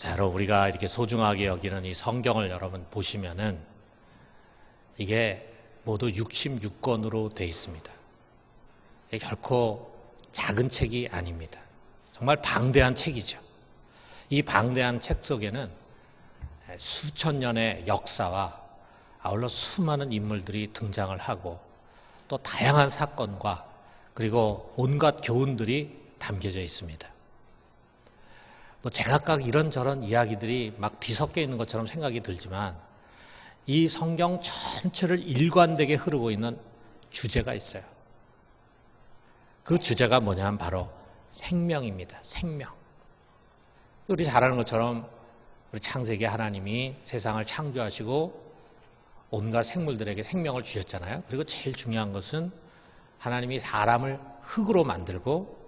자, 여러분 우리가 이렇게 소중하게 여기는 이 성경을 여러분 보시면은 이게 모두 66권으로 되어 있습니다. 결코 작은 책이 아닙니다. 정말 방대한 책이죠. 이 방대한 책 속에는 수천 년의 역사와 아울러 수많은 인물들이 등장을 하고 또 다양한 사건과 그리고 온갖 교훈들이 담겨져 있습니다. 뭐 제각각 이런저런 이야기들이 막 뒤섞여 있는 것처럼 생각이 들지만 이 성경 전체를 일관되게 흐르고 있는 주제가 있어요. 그 주제가 뭐냐면 바로 생명입니다. 생명. 우리 잘 아는 것처럼 우리 창세기 하나님이 세상을 창조하시고 온갖 생물들에게 생명을 주셨잖아요. 그리고 제일 중요한 것은 하나님이 사람을 흙으로 만들고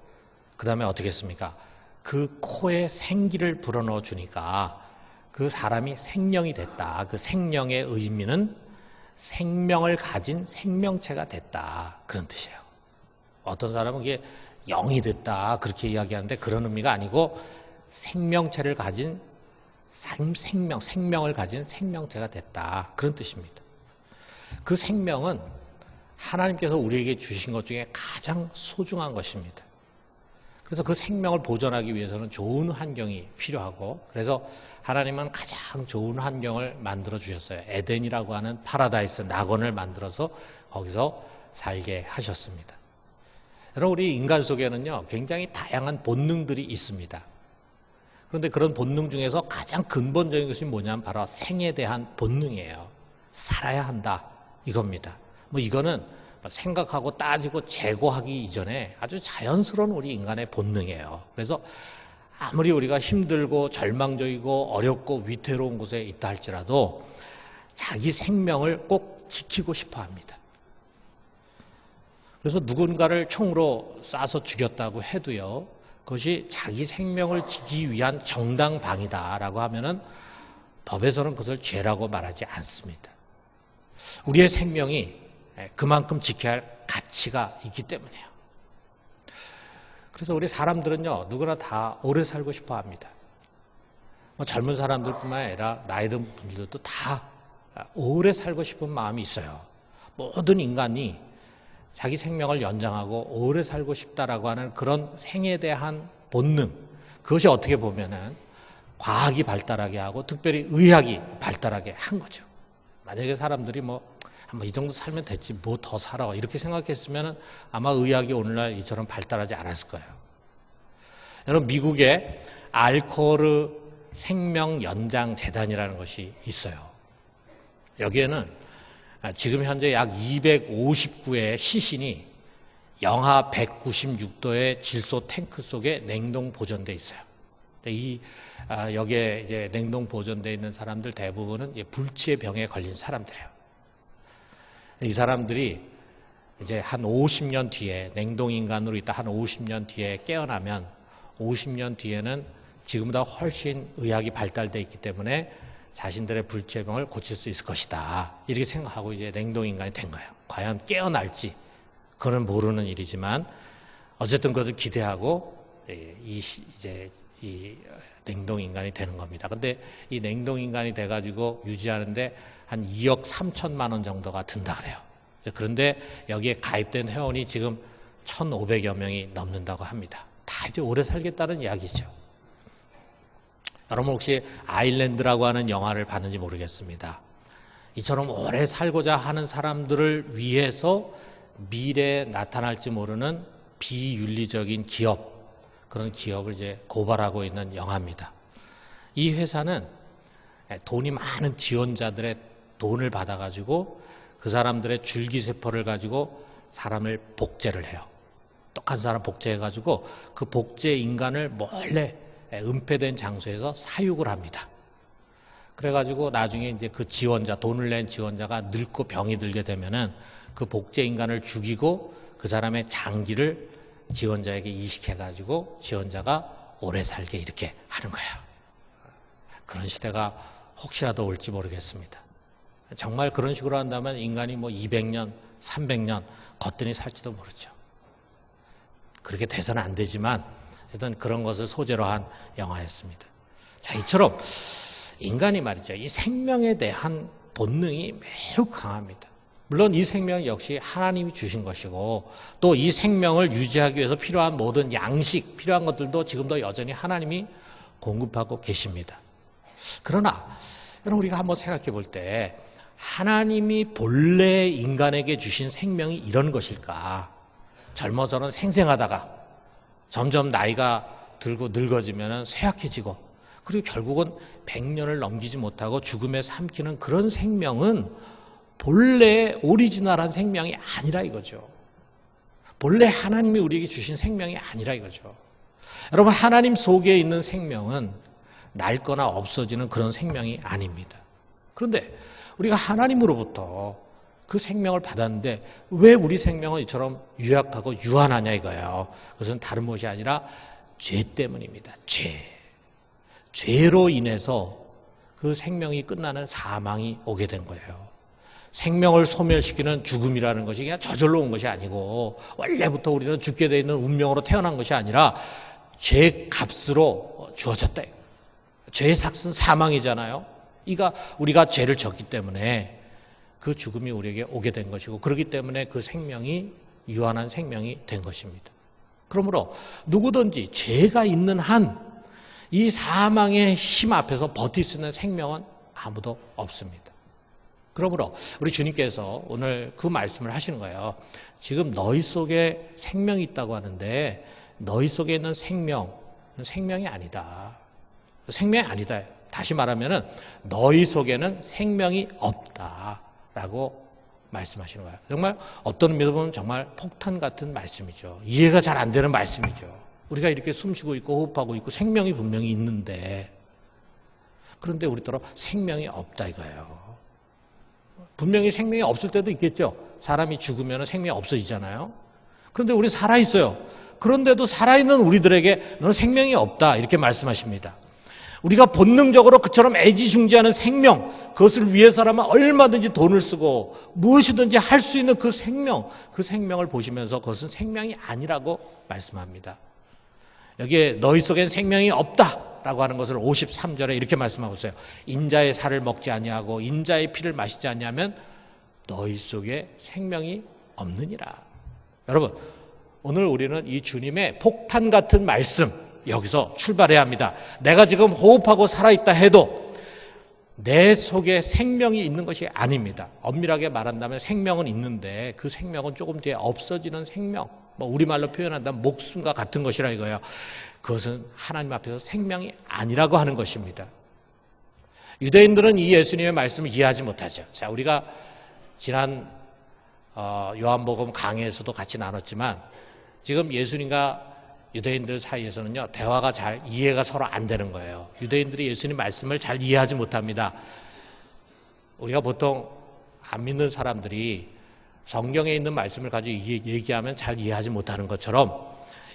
그 다음에 어떻게 했습니까? 그 코에 생기를 불어넣어 주니까 그 사람이 생명이 됐다. 그 생명의 의미는 생명을 가진 생명체가 됐다. 그런 뜻이에요. 어떤 사람은 이게 영이 됐다. 그렇게 이야기하는데 그런 의미가 아니고 생명체를 가진 생명, 생명을 가진 생명체가 됐다. 그런 뜻입니다. 그 생명은 하나님께서 우리에게 주신 것 중에 가장 소중한 것입니다. 그래서 그 생명을 보존하기 위해서는 좋은 환경이 필요하고 그래서 하나님은 가장 좋은 환경을 만들어 주셨어요. 에덴이라고 하는 파라다이스 낙원을 만들어서 거기서 살게 하셨습니다. 여러분 우리 인간 속에는요 굉장히 다양한 본능들이 있습니다. 그런데 그런 본능 중에서 가장 근본적인 것이 뭐냐면 바로 생에 대한 본능이에요. 살아야 한다 이겁니다. 뭐 이거는 생각하고 따지고 재고하기 이전에 아주 자연스러운 우리 인간의 본능이에요. 그래서 아무리 우리가 힘들고 절망적이고 어렵고 위태로운 곳에 있다 할지라도 자기 생명을 꼭 지키고 싶어 합니다. 그래서 누군가를 총으로 쏴서 죽였다고 해도요, 그것이 자기 생명을 지키기 위한 정당방위다라고 하면은 법에서는 그것을 죄라고 말하지 않습니다. 우리의 생명이 그만큼 지켜야 할 가치가 있기 때문이에요. 그래서 우리 사람들은요, 누구나 다 오래 살고 싶어 합니다. 뭐 젊은 사람들뿐만 아니라 나이 든 분들도 다 오래 살고 싶은 마음이 있어요. 모든 인간이 자기 생명을 연장하고 오래 살고 싶다라고 하는 그런 생에 대한 본능, 그것이 어떻게 보면은 과학이 발달하게 하고 특별히 의학이 발달하게 한 거죠. 만약에 사람들이 뭐, 뭐 이 정도 살면 됐지, 뭐 더 살아. 이렇게 생각했으면 아마 의학이 오늘날 이처럼 발달하지 않았을 거예요. 여러분, 미국에 알코르 생명 연장 재단이라는 것이 있어요. 여기에는 지금 현재 약 259의 시신이 영하 196도의 질소 탱크 속에 냉동 보존돼 있어요. 이 아, 여기에 이제 냉동 보존돼 있는 사람들 대부분은 불치의 병에 걸린 사람들이에요. 이 사람들이 이제 한 50년 뒤에 냉동 인간으로 있다 한 50년 뒤에 깨어나면 50년 뒤에는 지금보다 훨씬 의학이 발달돼 있기 때문에 자신들의 불치병을 고칠 수 있을 것이다. 이렇게 생각하고 이제 냉동 인간이 된 거예요. 과연 깨어날지 그건 모르는 일이지만 어쨌든 그것을 기대하고 이 이제 이 냉동 인간이 되는 겁니다. 근데 이 냉동 인간이 돼 가지고 유지하는데 한 2억 3천만 원 정도가 든다 그래요. 그런데 여기에 가입된 회원이 지금 1,500여 명이 넘는다고 합니다. 다 이제 오래 살겠다는 이야기죠. 여러분 혹시 아일랜드라고 하는 영화를 봤는지 모르겠습니다. 이처럼 오래 살고자 하는 사람들을 위해서 미래에 나타날지 모르는 비윤리적인 기업, 그런 기업을 이제 고발하고 있는 영화입니다. 이 회사는 돈이 많은 지원자들의 돈을 받아가지고 그 사람들의 줄기세포를 가지고 사람을 복제를 해요. 똑같은 사람 복제해가지고 그 복제 인간을 몰래 예, 은폐된 장소에서 사육을 합니다. 그래가지고 나중에 이제 그 지원자, 돈을 낸 지원자가 늙고 병이 들게 되면은 그 복제 인간을 죽이고 그 사람의 장기를 지원자에게 이식해가지고 지원자가 오래 살게 이렇게 하는 거예요. 그런 시대가 혹시라도 올지 모르겠습니다. 정말 그런 식으로 한다면 인간이 뭐 200년, 300년 걷더니 살지도 모르죠. 그렇게 돼서는 안 되지만 어쨌든 그런 것을 소재로 한 영화였습니다. 자, 이처럼 인간이 말이죠. 이 생명에 대한 본능이 매우 강합니다. 물론 이 생명 역시 하나님이 주신 것이고 또 이 생명을 유지하기 위해서 필요한 모든 양식, 필요한 것들도 지금도 여전히 하나님이 공급하고 계십니다. 그러나 여러분 우리가 한번 생각해 볼 때 하나님이 본래 인간에게 주신 생명이 이런 것일까? 젊어서는 생생하다가 점점 나이가 들고 늙어지면 쇠약해지고 그리고 결국은 100년을 넘기지 못하고 죽음에 삼키는 그런 생명은 본래 오리지널한 생명이 아니라 이거죠. 본래 하나님이 우리에게 주신 생명이 아니라 이거죠. 여러분 하나님 속에 있는 생명은 낡거나 없어지는 그런 생명이 아닙니다. 그런데 우리가 하나님으로부터 그 생명을 받았는데 왜 우리 생명은 이처럼 유약하고 유한하냐 이거예요. 그것은 다른 것이 아니라 죄 때문입니다. 죄. 죄로 인해서 그 생명이 끝나는 사망이 오게 된 거예요. 생명을 소멸시키는 죽음이라는 것이 그냥 저절로 온 것이 아니고 원래부터 우리는 죽게 되어 있는 운명으로 태어난 것이 아니라 죄 값으로 주어졌다. 죄의 삭은 사망이잖아요. 이가 우리가 죄를 졌기 때문에 그 죽음이 우리에게 오게 된 것이고 그렇기 때문에 그 생명이 유한한 생명이 된 것입니다. 그러므로 누구든지 죄가 있는 한 이 사망의 힘 앞에서 버틸 수 있는 생명은 아무도 없습니다. 그러므로 우리 주님께서 오늘 그 말씀을 하시는 거예요. 지금 너희 속에 생명이 있다고 하는데 너희 속에 있는 생명, 생명이 아니다. 생명이 아니다. 다시 말하면 너희 속에는 생명이 없다라고 말씀하시는 거예요. 정말 어떤 의미로 보면 정말 폭탄 같은 말씀이죠. 이해가 잘 안 되는 말씀이죠. 우리가 이렇게 숨 쉬고 있고 호흡하고 있고 생명이 분명히 있는데 그런데 우리더러 생명이 없다 이거예요. 분명히 생명이 없을 때도 있겠죠. 사람이 죽으면 생명이 없어지잖아요. 그런데 우리 살아있어요. 그런데도 살아있는 우리들에게 너는 생명이 없다. 이렇게 말씀하십니다. 우리가 본능적으로 그처럼 애지중지하는 생명, 그것을 위해서라면 얼마든지 돈을 쓰고 무엇이든지 할 수 있는 그 생명, 그 생명을 보시면서 그것은 생명이 아니라고 말씀합니다. 여기에 너희 속엔 생명이 없다 라고 하는 것을 53절에 이렇게 말씀하고 있어요. 인자의 살을 먹지 아니하고 인자의 피를 마시지 아니하면 너희 속에 생명이 없느니라. 여러분, 오늘 우리는 이 주님의 폭탄 같은 말씀 여기서 출발해야 합니다. 내가 지금 호흡하고 살아있다 해도 내 속에 생명이 있는 것이 아닙니다. 엄밀하게 말한다면 생명은 있는데 그 생명은 조금 뒤에 없어지는 생명. 뭐 우리말로 표현한다면 목숨과 같은 것이라 이거예요. 그것은 하나님 앞에서 생명이 아니라고 하는 것입니다. 유대인들은 이 예수님의 말씀을 이해하지 못하죠. 자, 우리가 지난 어, 요한복음 강의에서도 같이 나눴지만 지금 예수님과 유대인들 사이에서는요, 대화가 잘 이해가 서로 안 되는 거예요. 유대인들이 예수님 말씀을 잘 이해하지 못합니다. 우리가 보통 안 믿는 사람들이 성경에 있는 말씀을 가지고 얘기하면 잘 이해하지 못하는 것처럼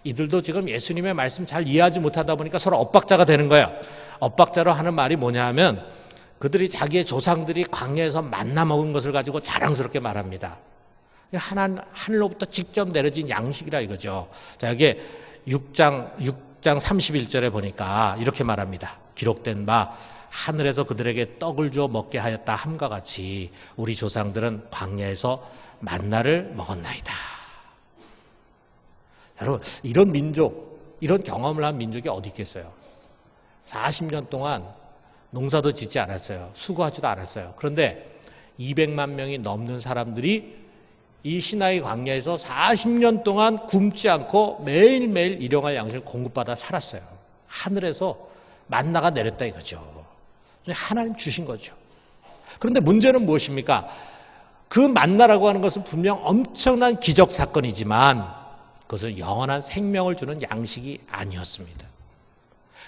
이들도 지금 예수님의 말씀 잘 이해하지 못하다 보니까 서로 엇박자가 되는 거예요. 엇박자로 하는 말이 뭐냐 하면 그들이 자기의 조상들이 광야에서 만나 먹은 것을 가지고 자랑스럽게 말합니다. 하나, 하늘로부터 직접 내려진 양식이라 이거죠. 자, 여기에 6장, 6장 31절에 보니까 이렇게 말합니다. 기록된 바, 하늘에서 그들에게 떡을 주어 먹게 하였다 함과 같이 우리 조상들은 광야에서 만나를 먹었나이다. 여러분, 이런 민족, 이런 경험을 한 민족이 어디 있겠어요? 40년 동안 농사도 짓지 않았어요. 수고하지도 않았어요. 그런데 200만 명이 넘는 사람들이 이 시나이 광야에서 40년 동안 굶지 않고 매일매일 일용할 양식을 공급받아 살았어요. 하늘에서 만나가 내렸다 이거죠. 하나님 주신 거죠. 그런데 문제는 무엇입니까? 그 만나라고 하는 것은 분명 엄청난 기적 사건이지만 그것은 영원한 생명을 주는 양식이 아니었습니다.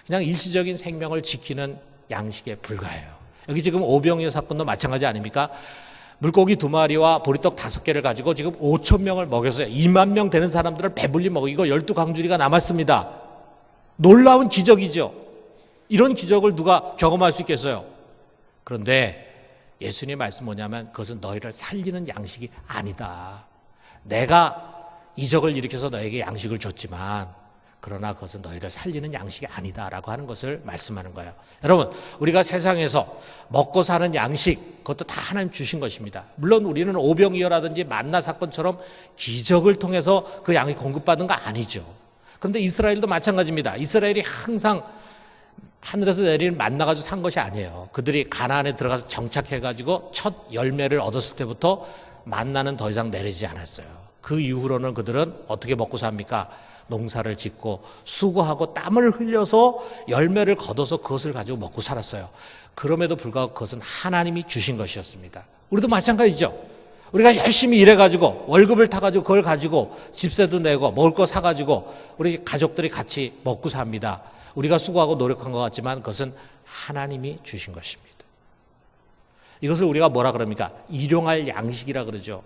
그냥 일시적인 생명을 지키는 양식에 불과해요. 여기 지금 오병이어 사건도 마찬가지 아닙니까? 물고기 두 마리와 보리떡 다섯 개를 가지고 지금 5천 명을 먹였어요. 2만 명 되는 사람들을 배불리 먹이고 열두 강주리가 남았습니다. 놀라운 기적이죠. 이런 기적을 누가 경험할 수 있겠어요? 그런데 예수님 말씀 뭐냐면 그것은 너희를 살리는 양식이 아니다. 내가 이적을 일으켜서 너에게 양식을 줬지만 그러나 그것은 너희를 살리는 양식이 아니다라고 하는 것을 말씀하는 거예요. 여러분, 우리가 세상에서 먹고 사는 양식, 그것도 다 하나님 주신 것입니다. 물론 우리는 오병이어라든지 만나 사건처럼 기적을 통해서 그 양이 공급받은 거 아니죠. 그런데 이스라엘도 마찬가지입니다. 이스라엘이 항상 하늘에서 내리는 만나가지고 산 것이 아니에요. 그들이 가나안에 들어가서 정착해가지고 첫 열매를 얻었을 때부터 만나는 더 이상 내리지 않았어요. 그 이후로는 그들은 어떻게 먹고 삽니까? 농사를 짓고 수고하고 땀을 흘려서 열매를 거둬서 그것을 가지고 먹고 살았어요. 그럼에도 불구하고 그것은 하나님이 주신 것이었습니다. 우리도 마찬가지죠. 우리가 열심히 일해가지고 월급을 타가지고 그걸 가지고 집세도 내고 먹을 거 사가지고 우리 가족들이 같이 먹고 삽니다. 우리가 수고하고 노력한 것 같지만 그것은 하나님이 주신 것입니다. 이것을 우리가 뭐라 그럽니까? 일용할 양식이라 그러죠.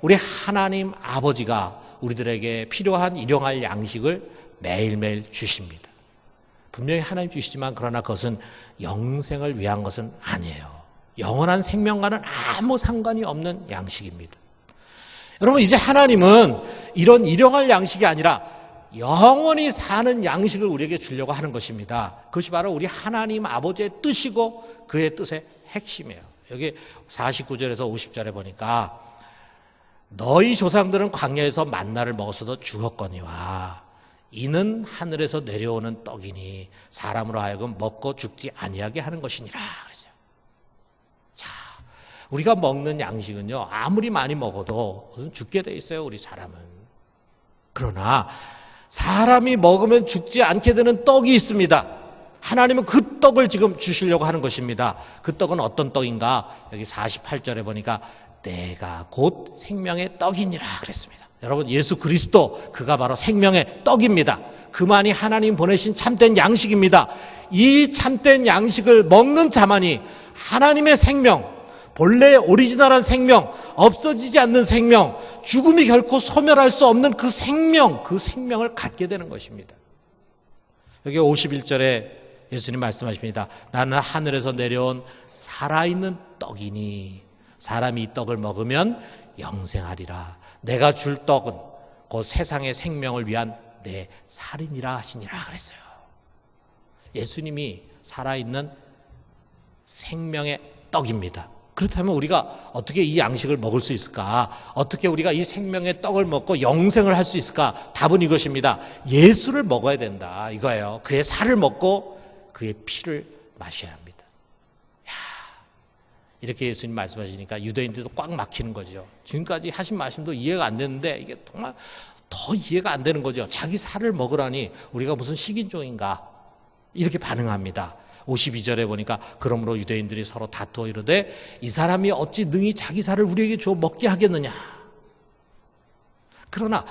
우리 하나님 아버지가 우리들에게 필요한 일용할 양식을 매일매일 주십니다. 분명히 하나님 주시지만 그러나 그것은 영생을 위한 것은 아니에요. 영원한 생명과는 아무 상관이 없는 양식입니다. 여러분 이제 하나님은 이런 일용할 양식이 아니라 영원히 사는 양식을 우리에게 주려고 하는 것입니다. 그것이 바로 우리 하나님 아버지의 뜻이고 그의 뜻의 핵심이에요. 여기 49절에서 50절에 보니까 너희 조상들은 광야에서 만나를 먹었어도 죽었거니와 이는 하늘에서 내려오는 떡이니 사람으로 하여금 먹고 죽지 아니하게 하는 것이니라 그랬어요. 자, 우리가 먹는 양식은요 아무리 많이 먹어도 죽게 돼 있어요 우리 사람은. 그러나 사람이 먹으면 죽지 않게 되는 떡이 있습니다. 하나님은 그 떡을 지금 주시려고 하는 것입니다. 그 떡은 어떤 떡인가? 여기 48절에 보니까 내가 곧 생명의 떡이니라 그랬습니다. 여러분 예수 그리스도 그가 바로 생명의 떡입니다. 그만이 하나님 보내신 참된 양식입니다. 이 참된 양식을 먹는 자만이 하나님의 생명, 본래 오리지널한 생명, 없어지지 않는 생명, 죽음이 결코 소멸할 수 없는 그 생명, 그 생명을 갖게 되는 것입니다. 여기 51절에 예수님 말씀하십니다. 나는 하늘에서 내려온 살아있는 떡이니 사람이 이 떡을 먹으면 영생하리라. 내가 줄 떡은 곧 세상의 생명을 위한 내 살인이라 하시니라 그랬어요. 예수님이 살아있는 생명의 떡입니다. 그렇다면 우리가 어떻게 이 양식을 먹을 수 있을까? 어떻게 우리가 이 생명의 떡을 먹고 영생을 할 수 있을까? 답은 이것입니다. 예수를 먹어야 된다. 이거예요. 그의 살을 먹고 그의 피를 마셔야 합니다. 야, 이렇게 예수님 말씀하시니까 유대인들도 꽉 막히는 거죠. 지금까지 하신 말씀도 이해가 안 되는데 이게 정말 더 이해가 안 되는 거죠. 자기 살을 먹으라니 우리가 무슨 식인종인가? 이렇게 반응합니다. 52절에 보니까 그러므로 유대인들이 서로 다투어 이르되 이 사람이 어찌 능히 자기 살을 우리에게 주어 먹게 하겠느냐. 그러나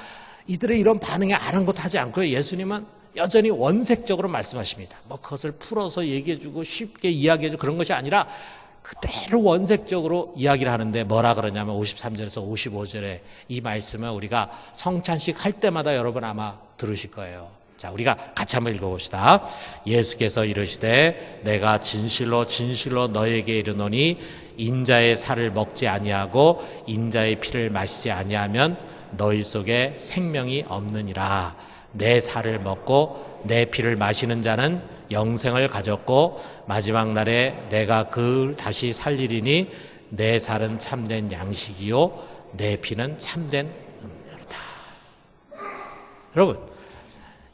이들의 이런 반응에 아랑곳하지 않고요. 예수님은 여전히 원색적으로 말씀하십니다. 뭐 그것을 풀어서 얘기해주고 쉽게 이야기해주고 그런 것이 아니라 그대로 원색적으로 이야기를 하는데 뭐라 그러냐면 53절에서 55절에 이 말씀을 우리가 성찬식 할 때마다 여러분 아마 들으실 거예요. 자, 우리가 같이 한번 읽어봅시다. 예수께서 이르시되 내가 진실로 진실로 너에게 이르노니 인자의 살을 먹지 아니하고 인자의 피를 마시지 아니하면 너희 속에 생명이 없느니라. 내 살을 먹고 내 피를 마시는 자는 영생을 가졌고 마지막 날에 내가 그를 다시 살리리니 내 살은 참된 양식이요 내 피는 참된 음료다. 여러분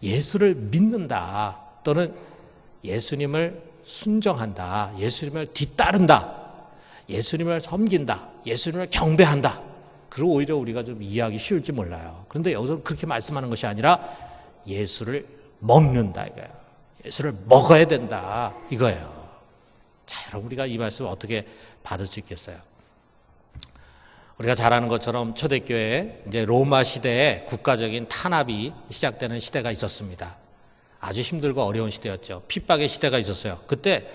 예수를 믿는다 또는 예수님을 순정한다. 예수님을 뒤따른다. 예수님을 섬긴다. 예수님을 경배한다. 그리고 오히려 우리가 좀 이해하기 쉬울지 몰라요. 그런데 여기서 그렇게 말씀하는 것이 아니라 예수를 먹는다 이거예요. 예수를 먹어야 된다 이거예요. 자, 여러분 우리가 이 말씀을 어떻게 받을 수 있겠어요? 우리가 잘 아는 것처럼 초대교회에 이제 로마 시대에 국가적인 탄압이 시작되는 시대가 있었습니다. 아주 힘들고 어려운 시대였죠. 핍박의 시대가 있었어요. 그때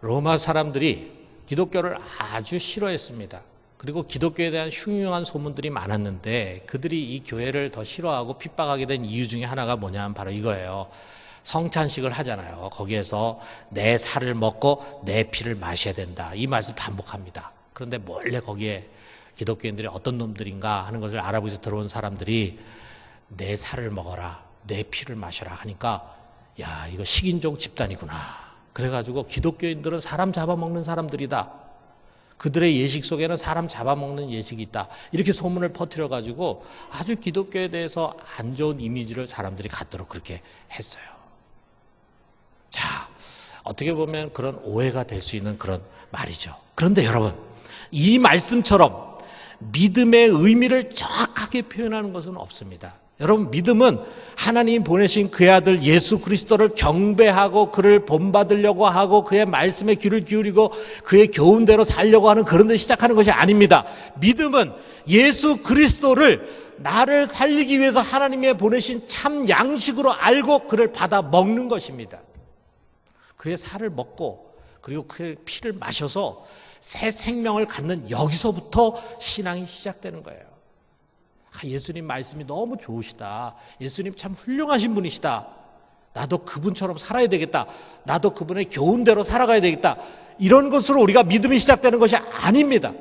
로마 사람들이 기독교를 아주 싫어했습니다. 그리고 기독교에 대한 흉흉한 소문들이 많았는데 그들이 이 교회를 더 싫어하고 핍박하게 된 이유 중에 하나가 뭐냐면 바로 이거예요. 성찬식을 하잖아요. 거기에서 내 살을 먹고 내 피를 마셔야 된다. 이 말씀 반복합니다. 그런데 몰래 거기에 기독교인들이 어떤 놈들인가 하는 것을 알아보기 위해서 들어온 사람들이 내 살을 먹어라. 내 피를 마셔라 하니까 야 이거 식인종 집단이구나. 그래가지고 기독교인들은 사람 잡아먹는 사람들이다. 그들의 예식 속에는 사람 잡아먹는 예식이 있다. 이렇게 소문을 퍼뜨려 가지고 아주 기독교에 대해서 안 좋은 이미지를 사람들이 갖도록 그렇게 했어요. 자, 어떻게 보면 그런 오해가 될 수 있는 그런 말이죠. 그런데 여러분, 이 말씀처럼 믿음의 의미를 정확하게 표현하는 것은 없습니다. 여러분, 믿음은 하나님 보내신 그의 아들 예수 그리스도를 경배하고 그를 본받으려고 하고 그의 말씀에 귀를 기울이고 그의 교훈대로 살려고 하는 그런 데 시작하는 것이 아닙니다. 믿음은 예수 그리스도를 나를 살리기 위해서 하나님의 보내신 참 양식으로 알고 그를 받아 먹는 것입니다. 그의 살을 먹고 그리고 그의 피를 마셔서 새 생명을 갖는 여기서부터 신앙이 시작되는 거예요. 아, 예수님 말씀이 너무 좋으시다. 예수님 참 훌륭하신 분이시다. 나도 그분처럼 살아야 되겠다. 나도 그분의 교훈대로 살아가야 되겠다. 이런 것으로 우리가 믿음이 시작되는 것이 아닙니다.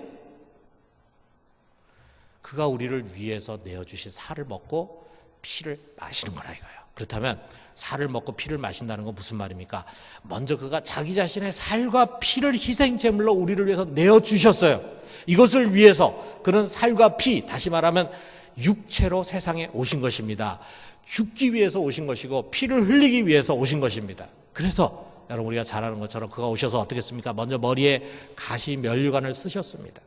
그가 우리를 위해서 내어주신 살을 먹고 피를 마시는 거라 이거예요. 그렇다면 살을 먹고 피를 마신다는 건 무슨 말입니까? 먼저 그가 자기 자신의 살과 피를 희생 제물로 우리를 위해서 내어 주셨어요. 이것을 위해서 그는 살과 피, 다시 말하면 육체로 세상에 오신 것입니다. 죽기 위해서 오신 것이고 피를 흘리기 위해서 오신 것입니다. 그래서 여러분 우리가 잘 아는 것처럼 그가 오셔서 어떻게 했습니까? 먼저 머리에 가시 면류관을 쓰셨습니다.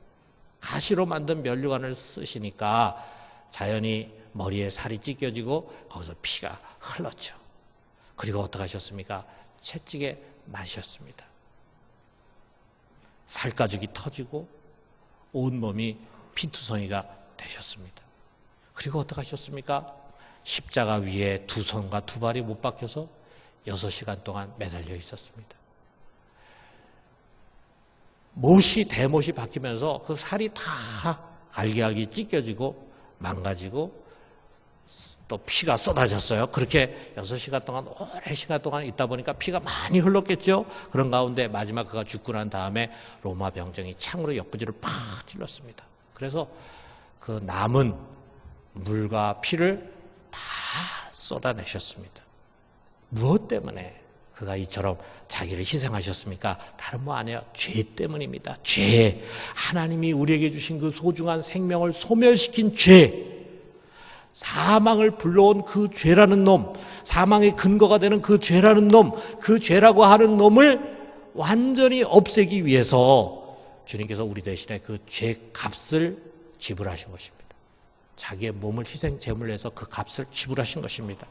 가시로 만든 면류관을 쓰시니까 자연히 머리에 살이 찢겨지고 거기서 피가 흘렀죠. 그리고 어떻게 하셨습니까? 채찍에 마셨습니다. 살가죽이 터지고 온몸이 피투성이가 되셨습니다. 그리고 어떻게 하셨습니까? 십자가 위에 두 손과 두 발이 못 박혀서 여섯 시간 동안 매달려 있었습니다. 못이 대못이 박히면서 그 살이 다 갈기갈기 찢겨지고 망가지고 또 피가 쏟아졌어요. 그렇게 여섯 시간 동안 오랜 시간 동안 있다 보니까 피가 많이 흘렀겠죠. 그런 가운데 마지막 그가 죽고 난 다음에 로마 병정이 창으로 옆구지를 팍 찔렀습니다. 그래서 그 남은 물과 피를 다 쏟아내셨습니다. 무엇 때문에 그가 이처럼 자기를 희생하셨습니까? 다른 뭐 아니에요. 죄 때문입니다. 죄. 하나님이 우리에게 주신 그 소중한 생명을 소멸시킨 죄. 사망을 불러온 그 죄라는 놈, 사망의 근거가 되는 그 죄라는 놈, 그 죄라고 하는 놈을 완전히 없애기 위해서 주님께서 우리 대신에 그 죄 값을 지불하신 것입니다. 자기의 몸을 희생 제물로 해서 그 값을 지불하신 것입니다.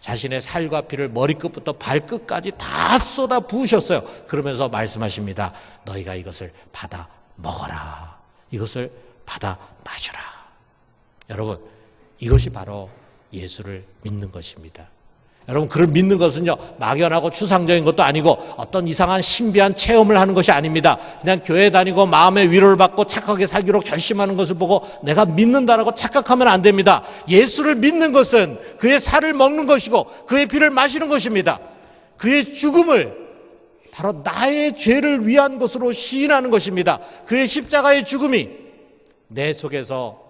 자신의 살과 피를 머리끝부터 발끝까지 다 쏟아 부으셨어요. 그러면서 말씀하십니다. 너희가 이것을 받아 먹어라. 이것을 받아 마셔라. 여러분, 이것이 바로 예수를 믿는 것입니다. 여러분, 그를 믿는 것은요, 막연하고 추상적인 것도 아니고 어떤 이상한 신비한 체험을 하는 것이 아닙니다. 그냥 교회 다니고 마음의 위로를 받고 착하게 살기로 결심하는 것을 보고 내가 믿는다라고 착각하면 안 됩니다. 예수를 믿는 것은 그의 살을 먹는 것이고 그의 피를 마시는 것입니다. 그의 죽음을 바로 나의 죄를 위한 것으로 시인하는 것입니다. 그의 십자가의 죽음이 내 속에서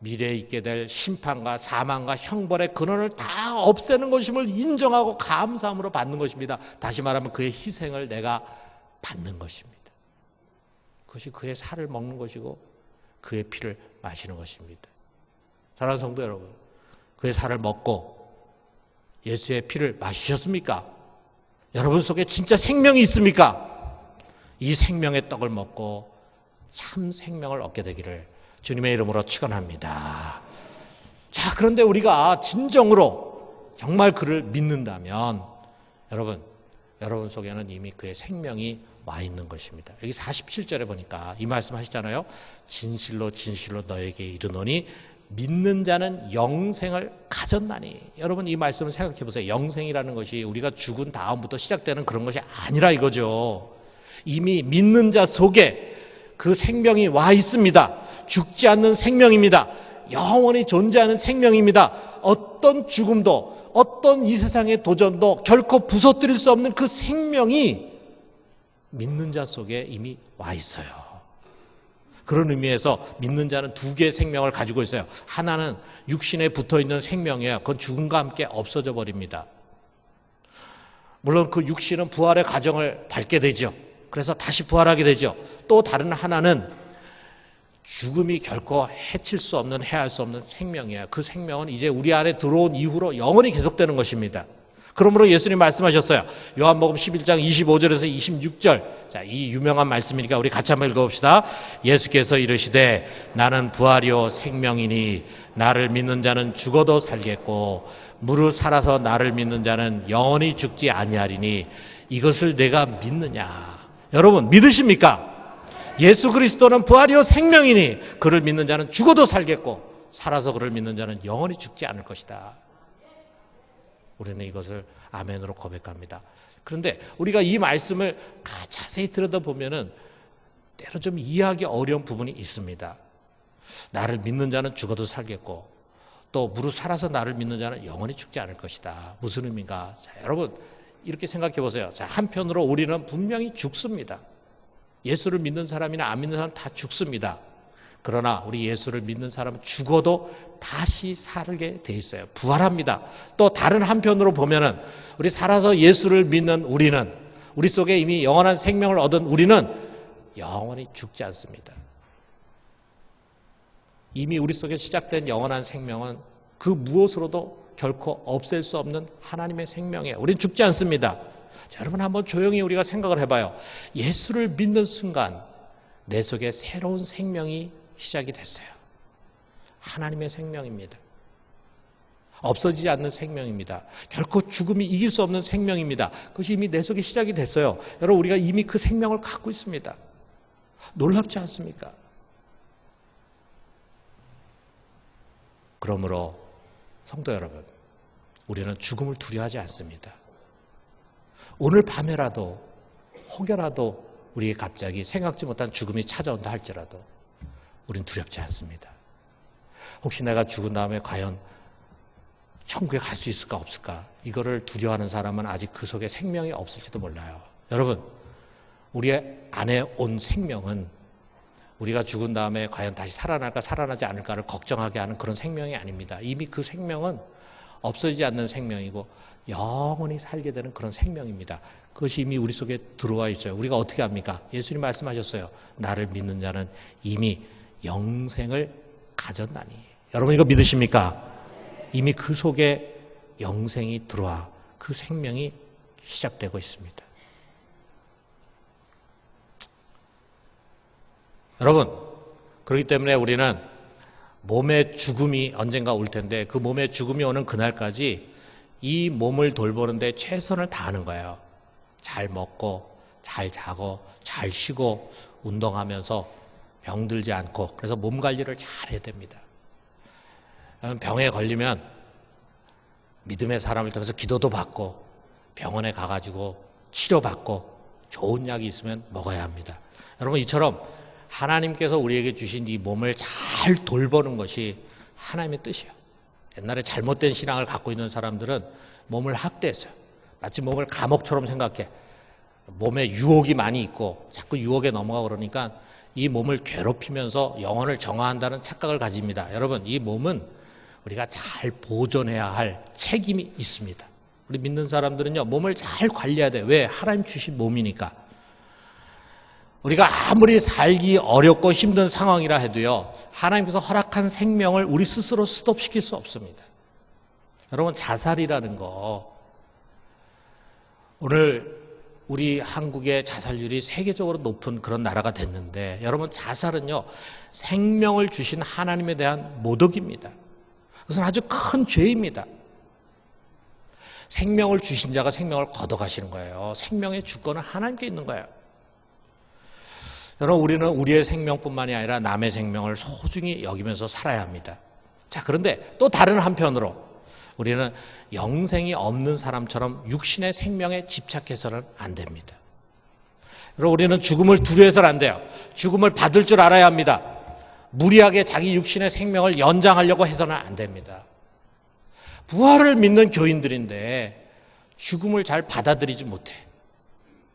미래에 있게 될 심판과 사망과 형벌의 근원을 다 없애는 것임을 인정하고 감사함으로 받는 것입니다. 다시 말하면 그의 희생을 내가 받는 것입니다. 그것이 그의 살을 먹는 것이고 그의 피를 마시는 것입니다. 사랑하는 성도 여러분, 그의 살을 먹고 예수의 피를 마시셨습니까? 여러분 속에 진짜 생명이 있습니까? 이 생명의 떡을 먹고 참 생명을 얻게 되기를 주님의 이름으로 축원합니다. 자, 그런데 우리가 진정으로 정말 그를 믿는다면 여러분, 여러분 속에는 이미 그의 생명이 와 있는 것입니다. 여기 47절에 보니까 이 말씀 하시잖아요. 진실로 진실로 너에게 이르노니 믿는 자는 영생을 가졌나니. 여러분 이 말씀을 생각해 보세요. 영생이라는 것이 우리가 죽은 다음부터 시작되는 그런 것이 아니라 이거죠. 이미 믿는 자 속에 그 생명이 와 있습니다. 죽지 않는 생명입니다. 영원히 존재하는 생명입니다. 어떤 죽음도 어떤 이 세상의 도전도 결코 부서뜨릴 수 없는 그 생명이 믿는 자 속에 이미 와 있어요. 그런 의미에서 믿는 자는 두 개의 생명을 가지고 있어요. 하나는 육신에 붙어 있는 생명이에요. 그건 죽음과 함께 없어져 버립니다. 물론 그 육신은 부활의 과정을 밟게 되죠. 그래서 다시 부활하게 되죠. 또 다른 하나는 죽음이 결코 해칠 수 없는 해할 수 없는 생명이에요. 그 생명은 이제 우리 안에 들어온 이후로 영원히 계속되는 것입니다. 그러므로 예수님 말씀하셨어요. 요한복음 11장 25절에서 26절. 자, 이 유명한 말씀이니까 우리 같이 한번 읽어봅시다. 예수께서 이르시되 나는 부활이요 생명이니 나를 믿는 자는 죽어도 살겠고 무릇 살아서 나를 믿는 자는 영원히 죽지 아니하리니 이것을 내가 믿느냐. 여러분 믿으십니까? 예수 그리스도는 부활이요 생명이니 그를 믿는 자는 죽어도 살겠고 살아서 그를 믿는 자는 영원히 죽지 않을 것이다. 우리는 이것을 아멘으로 고백합니다. 그런데 우리가 이 말씀을 자세히 들여다보면은 때로 좀 이해하기 어려운 부분이 있습니다. 나를 믿는 자는 죽어도 살겠고 또 무릇 살아서 나를 믿는 자는 영원히 죽지 않을 것이다. 무슨 의미인가? 자, 여러분 이렇게 생각해 보세요. 자, 한편으로 우리는 분명히 죽습니다. 예수를 믿는 사람이나 안 믿는 사람 다 죽습니다. 그러나 우리 예수를 믿는 사람은 죽어도 다시 살게 돼 있어요. 부활합니다. 또 다른 한편으로 보면은 우리 살아서 예수를 믿는 우리는 우리 속에 이미 영원한 생명을 얻은 우리는 영원히 죽지 않습니다. 이미 우리 속에 시작된 영원한 생명은 그 무엇으로도 결코 없앨 수 없는 하나님의 생명이에요. 우리는 죽지 않습니다. 자, 여러분 한번 조용히 우리가 생각을 해봐요. 예수를 믿는 순간 내 속에 새로운 생명이 시작이 됐어요. 하나님의 생명입니다. 없어지지 않는 생명입니다. 결코 죽음이 이길 수 없는 생명입니다. 그것이 이미 내 속에 시작이 됐어요. 여러분, 우리가 이미 그 생명을 갖고 있습니다. 놀랍지 않습니까? 그러므로, 성도 여러분, 우리는 죽음을 두려워하지 않습니다. 오늘 밤에라도, 혹여라도 우리에게 갑자기 생각지 못한 죽음이 찾아온다 할지라도, 우린 두렵지 않습니다. 혹시 내가 죽은 다음에 과연 천국에 갈 수 있을까 없을까? 이거를 두려워하는 사람은 아직 그 속에 생명이 없을지도 몰라요. 여러분, 우리 안에 온 생명은 우리가 죽은 다음에 과연 다시 살아날까 살아나지 않을까를 걱정하게 하는 그런 생명이 아닙니다. 이미 그 생명은 없어지지 않는 생명이고 영원히 살게 되는 그런 생명입니다. 그것이 이미 우리 속에 들어와 있어요. 우리가 어떻게 합니까? 예수님 말씀하셨어요. 나를 믿는 자는 이미 영생을 가졌나니. 여러분 이거 믿으십니까? 이미 그 속에 영생이 들어와 그 생명이 시작되고 있습니다. 여러분, 그렇기 때문에 우리는 몸의 죽음이 언젠가 올 텐데 그 몸의 죽음이 오는 그날까지 이 몸을 돌보는데 최선을 다하는 거예요. 잘 먹고, 잘 자고, 잘 쉬고, 운동하면서 병들지 않고 그래서 몸 관리를 잘 해야 됩니다. 병에 걸리면 믿음의 사람을 통해서 기도도 받고 병원에 가가지고 치료받고 좋은 약이 있으면 먹어야 합니다. 여러분 이처럼 하나님께서 우리에게 주신 이 몸을 잘 돌보는 것이 하나님의 뜻이에요. 옛날에 잘못된 신앙을 갖고 있는 사람들은 몸을 학대했어요. 마치 몸을 감옥처럼 생각해. 몸에 유혹이 많이 있고 자꾸 유혹에 넘어가 그러니까 이 몸을 괴롭히면서 영혼을 정화한다는 착각을 가집니다. 여러분, 이 몸은 우리가 잘 보존해야 할 책임이 있습니다. 우리 믿는 사람들은요, 몸을 잘 관리해야 돼. 왜? 하나님 주신 몸이니까. 우리가 아무리 살기 어렵고 힘든 상황이라 해도요, 하나님께서 허락한 생명을 우리 스스로 스톱시킬 수 없습니다. 여러분, 자살이라는 거, 오늘 우리 한국의 자살률이 세계적으로 높은 그런 나라가 됐는데 여러분 자살은요 생명을 주신 하나님에 대한 모독입니다. 그것은 아주 큰 죄입니다. 생명을 주신 자가 생명을 걷어가시는 거예요. 생명의 주권은 하나님께 있는 거예요. 여러분 우리는 우리의 생명뿐만이 아니라 남의 생명을 소중히 여기면서 살아야 합니다. 자 그런데 또 다른 한편으로 우리는 영생이 없는 사람처럼 육신의 생명에 집착해서는 안 됩니다. 그리고 우리는 죽음을 두려워해서는 안 돼요. 죽음을 받을 줄 알아야 합니다. 무리하게 자기 육신의 생명을 연장하려고 해서는 안 됩니다. 부활을 믿는 교인들인데 죽음을 잘 받아들이지 못해.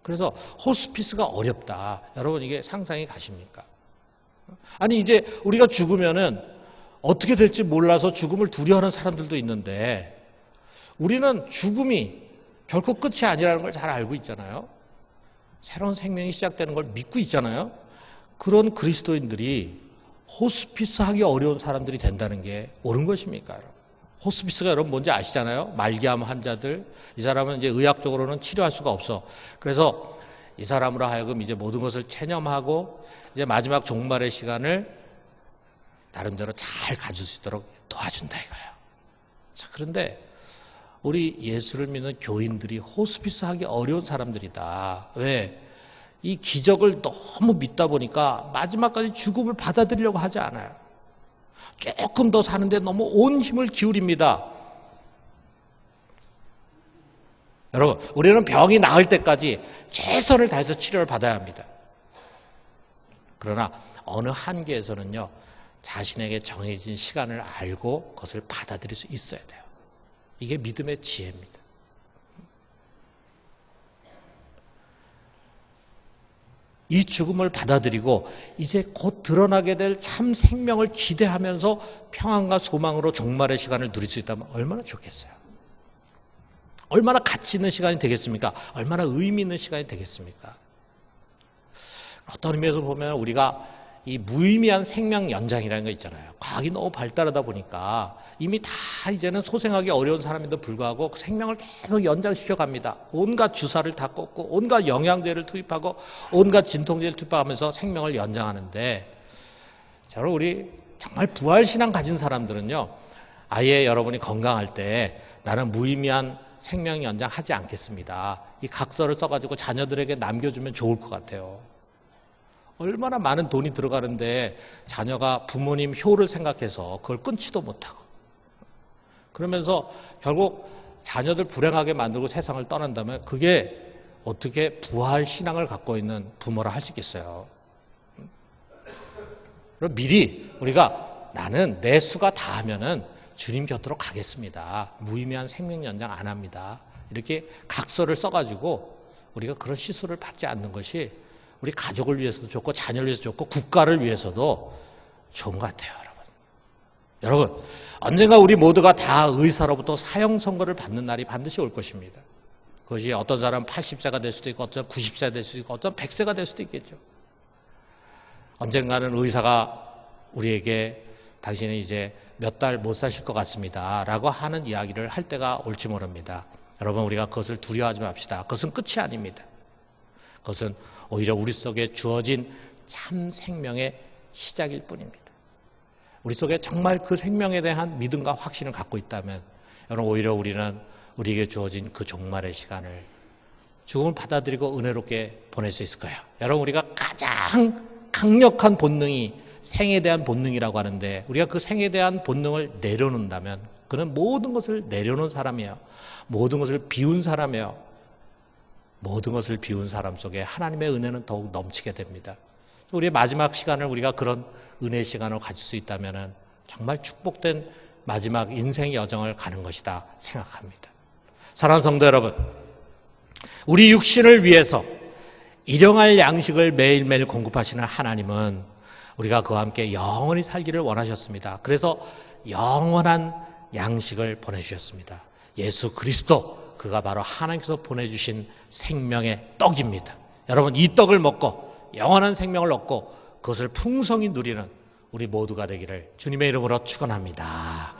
그래서 호스피스가 어렵다. 여러분 이게 상상이 가십니까? 아니 이제 우리가 죽으면은 어떻게 될지 몰라서 죽음을 두려워하는 사람들도 있는데 우리는 죽음이 결코 끝이 아니라는 걸 잘 알고 있잖아요. 새로운 생명이 시작되는 걸 믿고 있잖아요. 그런 그리스도인들이 호스피스 하기 어려운 사람들이 된다는 게 옳은 것입니까? 여러분? 호스피스가 여러분 뭔지 아시잖아요? 말기암 환자들. 이 사람은 이제 의학적으로는 치료할 수가 없어. 그래서 이 사람으로 하여금 이제 모든 것을 체념하고 이제 마지막 종말의 시간을 나름대로 잘 가질 수 있도록 도와준다 이거예요. 자, 그런데 우리 예수를 믿는 교인들이 호스피스 하기 어려운 사람들이다. 왜? 이 기적을 너무 믿다 보니까 마지막까지 죽음을 받아들이려고 하지 않아요. 조금 더 사는데 너무 온 힘을 기울입니다. 여러분, 우리는 병이 나을 때까지 최선을 다해서 치료를 받아야 합니다. 그러나 어느 한계에서는요, 자신에게 정해진 시간을 알고 그것을 받아들일 수 있어야 돼요. 이게 믿음의 지혜입니다. 이 죽음을 받아들이고 이제 곧 드러나게 될 참 생명을 기대하면서 평안과 소망으로 종말의 시간을 누릴 수 있다면 얼마나 좋겠어요. 얼마나 가치 있는 시간이 되겠습니까? 얼마나 의미 있는 시간이 되겠습니까? 어떤 의미에서 보면 우리가 이 무의미한 생명 연장이라는 거 있잖아요. 과학이 너무 발달하다 보니까 이미 다 이제는 소생하기 어려운 사람인데 불구하고 그 생명을 계속 연장시켜 갑니다. 온갖 주사를 다 꽂고 온갖 영양제를 투입하고 온갖 진통제를 투입하면서 생명을 연장하는데 저는 우리 정말 부활신앙 가진 사람들은요. 아예 여러분이 건강할 때 나는 무의미한 생명 연장하지 않겠습니다. 이 각서를 써가지고 자녀들에게 남겨주면 좋을 것 같아요. 얼마나 많은 돈이 들어가는데 자녀가 부모님 효를 생각해서 그걸 끊지도 못하고 그러면서 결국 자녀들 불행하게 만들고 세상을 떠난다면 그게 어떻게 부활 신앙을 갖고 있는 부모라 할 수 있겠어요. 그럼 미리 우리가 나는 내 수가 다 하면은 주님 곁으로 가겠습니다. 무의미한 생명 연장 안 합니다. 이렇게 각서를 써가지고 우리가 그런 시술을 받지 않는 것이 우리 가족을 위해서도 좋고 자녀를 위해서 좋고 국가를 위해서도 좋은 것 같아요, 여러분. 여러분, 언젠가 우리 모두가 다 의사로부터 사형 선고를 받는 날이 반드시 올 것입니다. 그것이 어떤 사람 80세가 될 수도 있고 어떤 90세가 될 수도 있고 어떤 100세가 될 수도 있겠죠. 언젠가는 의사가 우리에게 당신은 이제 몇 달 못 사실 것 같습니다. 라고 하는 이야기를 할 때가 올지 모릅니다. 여러분, 우리가 그것을 두려워하지 맙시다. 그것은 끝이 아닙니다. 그것은 오히려 우리 속에 주어진 참 생명의 시작일 뿐입니다. 우리 속에 정말 그 생명에 대한 믿음과 확신을 갖고 있다면 여러분 오히려 우리는 우리에게 주어진 그 종말의 시간을 죽음을 받아들이고 은혜롭게 보낼 수 있을 거예요. 여러분 우리가 가장 강력한 본능이 생에 대한 본능이라고 하는데 우리가 그 생에 대한 본능을 내려놓는다면 그는 모든 것을 내려놓은 사람이에요. 모든 것을 비운 사람이에요. 모든 것을 비운 사람 속에 하나님의 은혜는 더욱 넘치게 됩니다. 우리의 마지막 시간을 우리가 그런 은혜 시간을 가질 수 있다면 정말 축복된 마지막 인생 여정을 가는 것이다 생각합니다. 사랑하는 성도 여러분, 우리 육신을 위해서 일용할 양식을 매일매일 공급하시는 하나님은 우리가 그와 함께 영원히 살기를 원하셨습니다. 그래서 영원한 양식을 보내주셨습니다. 예수 그리스도 그가 바로 하나님께서 보내주신 생명의 떡입니다. 여러분 이 떡을 먹고 영원한 생명을 얻고 그것을 풍성히 누리는 우리 모두가 되기를 주님의 이름으로 축원합니다.